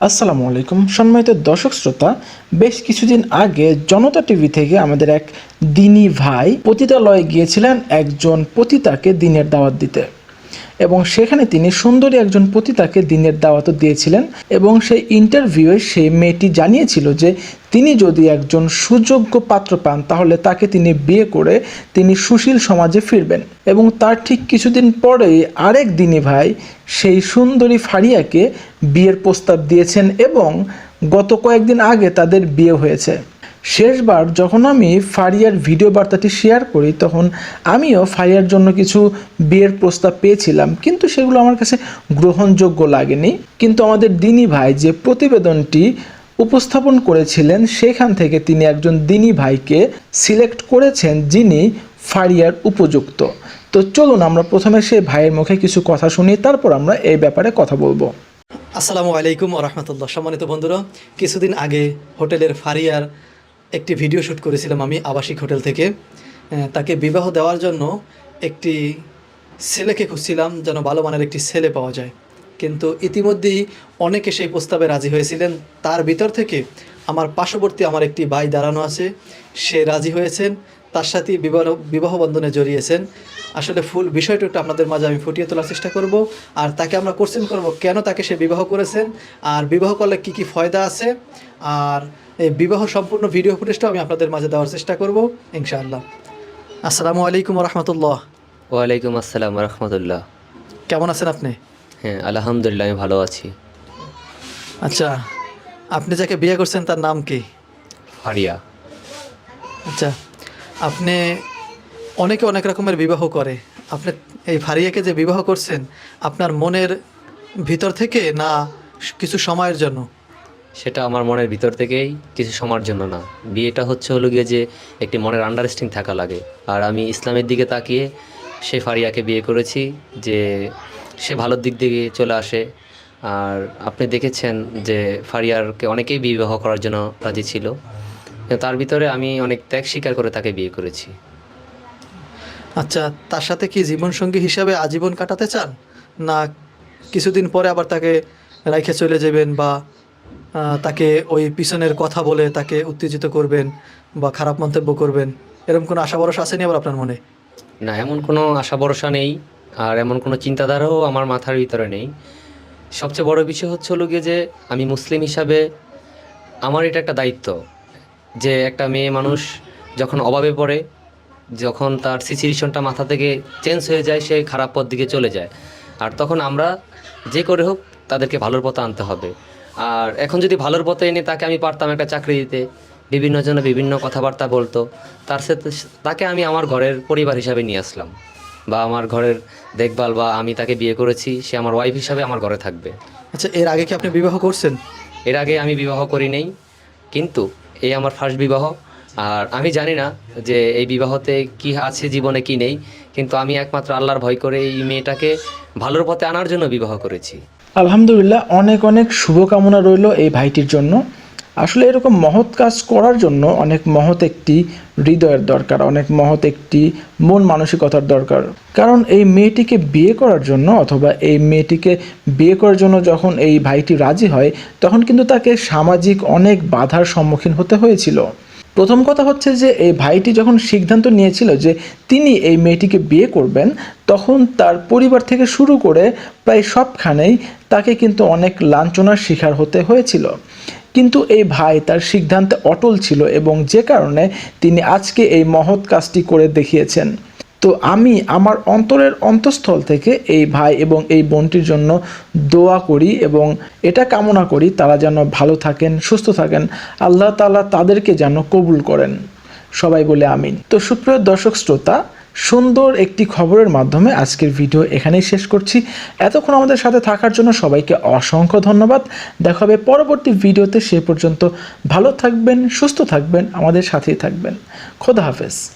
আসসালামু আলাইকুম। সম্মানিত দর্শক শ্রোতা, বেশ কিছুদিন আগে জনতা টিভি থেকে আমাদের এক দিনী ভাই পতিতালয়ে গিয়েছিলেন একজন পতিতাকে দিনের দাওয়াত দিতে। এবং সেখানে তিনি সুন্দরী একজন পতিতাকে দিনের দাওয়াতও দিয়েছিলেন এবং সেই ইন্টারভিউয়ে সেই মেয়েটি জানিয়েছিল যে তিনি যদি একজন সুযোগ্য পাত্র পান, তাহলে তাকে তিনি বিয়ে করে তিনি সুশীল সমাজে ফিরবেন। এবং তার ঠিক কিছুদিন পরেই আরেক দিনী ভাই সেই সুন্দরী ফারিয়াকে বিয়ের প্রস্তাব দিয়েছেন এবং গত কয়েকদিন আগে তাদের বিয়ে হয়েছে। শেষবার যখন আমি ফারিয়ার ভিডিও বার্তাটি শেয়ার করি, তখন আমিও ফারিয়ার জন্য কিছু বিয়ের প্রস্তাব পেয়েছিলাম, কিন্তু সেগুলো আমার কাছে গ্রহণযোগ্য লাগেনি। কিন্তু আমাদের দিনী ভাই যে প্রতিবেদনটি উপস্থাপন করেছিলেন, সেখান থেকে তিনি একজন দিনী ভাইকে সিলেক্ট করেছেন, যিনি ফারিয়ার উপযুক্ত। তো চলুন আমরা প্রথমে সেই ভাইয়ের মুখে কিছু কথা শুনি, তারপর আমরা এই ব্যাপারে কথা বলব। আসসালামু আলাইকুম রহমতুল্লাহ। সম্মানিত বন্ধুরা, কিছুদিন আগে হোটেলের ফারিয়ার একটি ভিডিও শ্যুট করেছিলাম আমি আবাসিক হোটেল থেকে। তাকে বিবাহ দেওয়ার জন্য একটি ছেলেকে খুঁজছিলাম যেন ভালো মানের একটি ছেলে পাওয়া যায়। কিন্তু ইতিমধ্যেই অনেকে সেই প্রস্তাবে রাজি হয়েছিলেন। তার ভিতর থেকে আমার পার্শ্ববর্তী আমার একটি ভাই দাঁড়ানো আছে। সে রাজি হয়েছেন। তার সাথে বিবাহ বিবাহ বন্ধনে জড়িয়েছেন। আসলে ফুল বিষয়টা একটু আপনাদের মাঝে আমি ফুটিয়ে তোলার চেষ্টা করব। আর তাকে আমরা কোশ্চেন করব কেন তাকে সে বিবাহ করেছেন? আর বিবাহ করলে কি কি ফয়দা আছে? আর এই বিবাহ সম্পূর্ণ ভিডিও ফুটেজটাও আমি আপনাদের মাঝে দেওয়ার চেষ্টা করব ইনশাআল্লাহ। আসসালামু আলাইকুম রহমতুল্লাহ ওয়ালাইকুম আসসালাম রহমতুল্লাহ কেমন আছেন আপনি? হ্যাঁ আলহামদুলিল্লাহ আমি ভালো আছি। আচ্ছা আপনি যাকে বিয়ে করছেন তার নাম কি? ফারিয়া। আচ্ছা আপনি অনেকে অনেক রকমের বিবাহ করে। আপনি এই ফারিয়াকে যে বিবাহ করছেন, আপনার মনের ভিতর থেকে না কিছু সময়ের জন্য? সেটা আমার মনের ভিতর থেকেই কিছু সময়ের জন্য না। বিয়েটা হচ্ছে হলো গিয়ে যে একটি মনের আন্ডারস্ট্যান্ডিং থাকা লাগে। আর আমি ইসলামের দিকে তাকিয়ে সে ফারিয়াকে বিয়ে করেছি যে সে ভালোর দিক দিকে চলে আসে। আর আপনি দেখেছেন যে ফারিয়ারকে অনেকেই বিবাহ করার জন্য রাজি ছিল। তার ভিতরে আমি অনেক ত্যাগ স্বীকার করে তাকে বিয়ে করেছি। আচ্ছা তার সাথে কি জীবনসঙ্গী হিসাবে আজীবন কাটাতে চান? না কিছুদিন পরে আবার তাকে রাইখে চলে যাবেন বা তাকে ওই পিছনের কথা বলে তাকে উত্তেজিত করবেন বা খারাপ মন্তব্য করবেন? এরকম কোনো আশা ভরসা আসেনি আবার আপনার মনে? না এমন কোনো আশা ভরসা নেই আর এমন কোনো চিন্তাধারাও আমার মাথার ভিতরে নেই। সবচেয়ে বড় বিষয় হচ্ছে হলো গিয়ে যে আমি মুসলিম হিসাবে আমার এটা একটা দায়িত্ব। যে একটা মেয়ে মানুষ যখন অভাবে পড়ে যখন তার সিচুয়েশনটা মাথা থেকে চেঞ্জ হয়ে যায় সে খারাপ পথ দিকে চলে যায়। আর তখন আমরা যে করে হোক তাদেরকে ভালোর পথে আনতে হবে। আর এখন যদি ভালোর পথে এনে তাকে আমি পারতাম একটা চাকরি দিতে বিভিন্ন জনে বিভিন্ন কথাবার্তা বলতো তার সাথে তাকে আমি আমার ঘরের পরিবার হিসাবে নিয়ে আসলাম। বা আমার ঘরের দেখভাল বা আমি তাকে বিয়ে করেছি সে আমার ওয়াইফ হিসাবে আমার ঘরে থাকবে। আচ্ছা এর আগে কি আপনি বিবাহ করছেন? এর আগে আমি বিবাহ করি নেই কিন্তু এই আমার ফার্স্ট বিবাহ। আর আমি জানি না যে এই বিবাহতে কি আছে, জীবনে কি নেই, কিন্তু আমি একমাত্র আল্লাহর ভয় করে এই মেয়েটাকে ভালোর পথে আনার জন্য বিবাহ করেছি। আলহামদুলিল্লাহ, অনেক অনেক শুভকামনা রইল এই ভাইটির জন্য। আসলে এরকম মহৎ কাজ করার জন্য অনেক মহৎ একটি হৃদয়ের দরকার, অনেক মহৎ একটি মন মানসিকতার দরকার। কারণ এই মেয়েটিকে বিয়ে করার জন্য অথবা এই মেয়েটিকে বিয়ে করার জন্য যখন এই ভাইটি রাজি হয়, তখন কিন্তু তাকে সামাজিক অনেক বাধার সম্মুখীন হতে হয়েছিল। প্রথম কথা হচ্ছে যে, এই ভাইটি যখন সিদ্ধান্ত নিয়েছিল যে তিনি এই মেয়েটিকে বিয়ে করবেন, তখন তার পরিবার থেকে শুরু করে প্রায় সবখানেই তাকে কিন্তু অনেক লাঞ্ছনার শিকার হতে হয়েছিল। কিন্তু এই ভাই তার সিদ্ধান্তে অটল ছিল এবং যে কারণে তিনি আজকে এই মহৎ কাজটি করে দেখিয়েছেন। তো আমি আমার অন্তরের অন্তঃস্থল থেকে এই ভাই এবং এই বোনটির জন্য দোয়া করি এবং এটা কামনা করি তারা যেন ভালো থাকেন, সুস্থ থাকেন। আল্লাহ তাআলা তাদেরকে যেন কবুল করেন। সবাই বলে আমিন। তো সুপ্রিয় দর্শক, শ্রোতা সুন্দর একটি খবরের মাধ্যমে আজকের ভিডিও এখানেই শেষ করছি। এতক্ষণ আমাদের সাথে থাকার জন্য সবাইকে অসংখ্য ধন্যবাদ। দেখা হবে পরবর্তী ভিডিওতে। সে পর্যন্ত ভালো থাকবেন, সুস্থ থাকবেন, আমাদের সাথেই থাকবেন। খোদা হাফেজ।